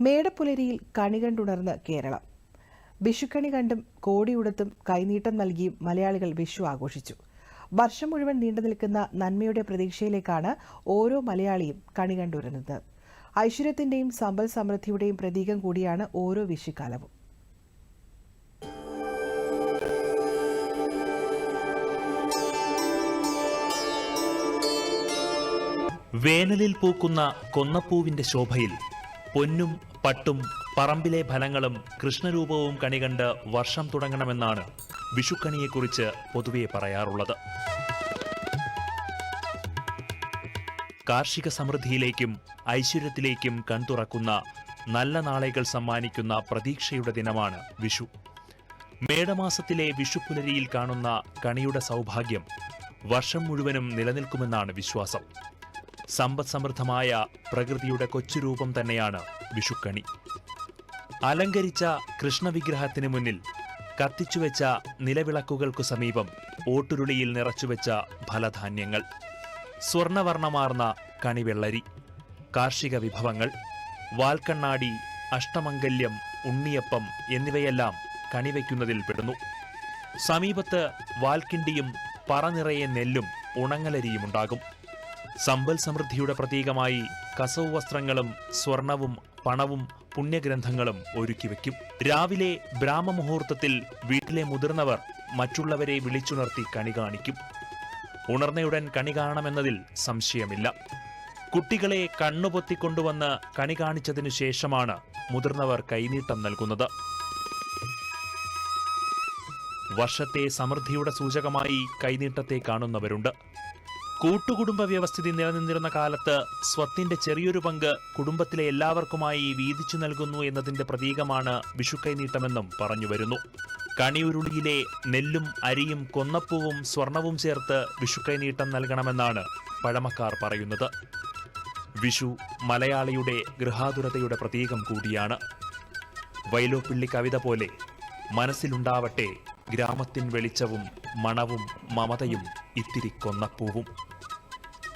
മേടപ്പുലരിയിൽ കണി കണ്ടുണർന്ന് കേരളം. വിഷുക്കണി കണ്ടും കോടിയുടത്തും കൈനീട്ടം നൽകിയും മലയാളികൾ വിഷു ആഘോഷിച്ചു. വർഷം മുഴുവൻ നീണ്ടു നിൽക്കുന്ന നന്മയുടെ പ്രതീക്ഷയിലേക്കാണ് ഓരോ മലയാളിയും കണി കണ്ടുവരുന്നത് ഐശ്വര്യത്തിന്റെയും സമ്പൽ സമൃദ്ധിയുടെയും പ്രതീകം കൂടിയാണ് ഓരോ വിഷുക്കാലവും. വേനലിൽ പൂക്കുന്ന കൊന്നപ്പൂവിന്റെ ശോഭയിൽ പൊന്നും പട്ടും പറമ്പിലെ ഫലങ്ങളും കൃഷ്ണരൂപവും കണികണ്ട് വർഷം തുടങ്ങണമെന്നാണ് വിഷുക്കണിയെക്കുറിച്ച് പൊതുവെ പറയാറുള്ളത്. കാർഷിക സമൃദ്ധിയിലേക്കും ഐശ്വര്യത്തിലേക്കും കൺതുറക്കുന്ന നല്ല നാളേകൾ സമ്മാനിക്കുന്ന പ്രതീക്ഷയുടെ ദിനമാണ് വിഷു. മേടമാസത്തിലെ വിഷുപ്പുലരിയിൽ കാണുന്ന കണിയുടെ സൗഭാഗ്യം വർഷം മുഴുവനും നിലനിൽക്കുമെന്നാണ് വിശ്വാസം. സമ്പദ് സമൃദ്ധമായ പ്രകൃതിയുടെ കൊച്ചുരൂപം തന്നെയാണ് വിഷുക്കണി. അലങ്കരിച്ച കൃഷ്ണവിഗ്രഹത്തിന് മുന്നിൽ കത്തിച്ചുവെച്ച നിലവിളക്കുകൾക്കു സമീപം ഓട്ടുരുളിയിൽ നിറച്ചുവെച്ച ഫലധാന്യങ്ങൾ സ്വർണവർണമാർന്ന കണിവെള്ളരി കാർഷിക വിഭവങ്ങൾ വാൽക്കണ്ണാടി അഷ്ടമംഗല്യം ഉണ്ണിയപ്പം എന്നിവയെല്ലാം കണിവയ്ക്കുന്നതിൽ പെടുന്നു. സമീപത്ത് വാൽക്കിണ്ടിയും പറനിറയെ നെല്ലും ഉണങ്ങലരിയുമുണ്ടാകും. സമ്പൽ സമൃദ്ധിയുടെ പ്രതീകമായി കസവ് വസ്ത്രങ്ങളും സ്വർണവും പണവും പുണ്യഗ്രന്ഥങ്ങളും ഒരുക്കി വയ്ക്കും. രാവിലെ ബ്രാഹ്മമുഹൂർത്തത്തിൽ വീട്ടിലെ മുതിർന്നവർ മറ്റുള്ളവരെ വിളിച്ചുണർത്തി കണി കാണിക്കും. ഉണർന്നയുടൻ കണി കാണണമെന്നതിൽ സംശയമില്ല. കുട്ടികളെ കണ്ണുപൊത്തിക്കൊണ്ടുവന്ന് കണി കാണിച്ചതിനു ശേഷമാണ് മുതിർന്നവർ കൈനീട്ടം നൽകുന്നത്. വർഷത്തെ സമൃദ്ധിയുടെ സൂചകമായി കൈനീട്ടത്തെ കാണുന്നവരുണ്ട്. കൂട്ടുകുടുംബ വ്യവസ്ഥിതി നിലനിന്നിരുന്ന കാലത്ത് സ്വത്തിന്റെ ചെറിയൊരു പങ്ക് കുടുംബത്തിലെ എല്ലാവർക്കുമായി വീതിച്ചു നൽകുന്നു എന്നതിന്റെ പ്രതീകമാണ് വിഷുക്കൈനീട്ടമെന്നും പറഞ്ഞു വരുന്നു കണിയുരുളിയിലെ നെല്ലും അരിയും കൊന്നപ്പൂവും സ്വർണവും ചേർത്ത് വിഷുക്കൈനീട്ടം നൽകണമെന്നാണ് പഴമക്കാർ പറയുന്നത്. വിഷു മലയാളിയുടെ ഗൃഹാതുരതയുടെ പ്രതീകം കൂടിയാണ്. വൈലോപ്പിള്ളി കവിത പോലെ മനസ്സിലുണ്ടാവട്ടെ ഗ്രാമത്തിൻ വെളിച്ചവും മണവും മമതയും ഇത്തിരി കൊന്നപ്പൂവും.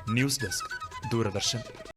News desk Doordarshan.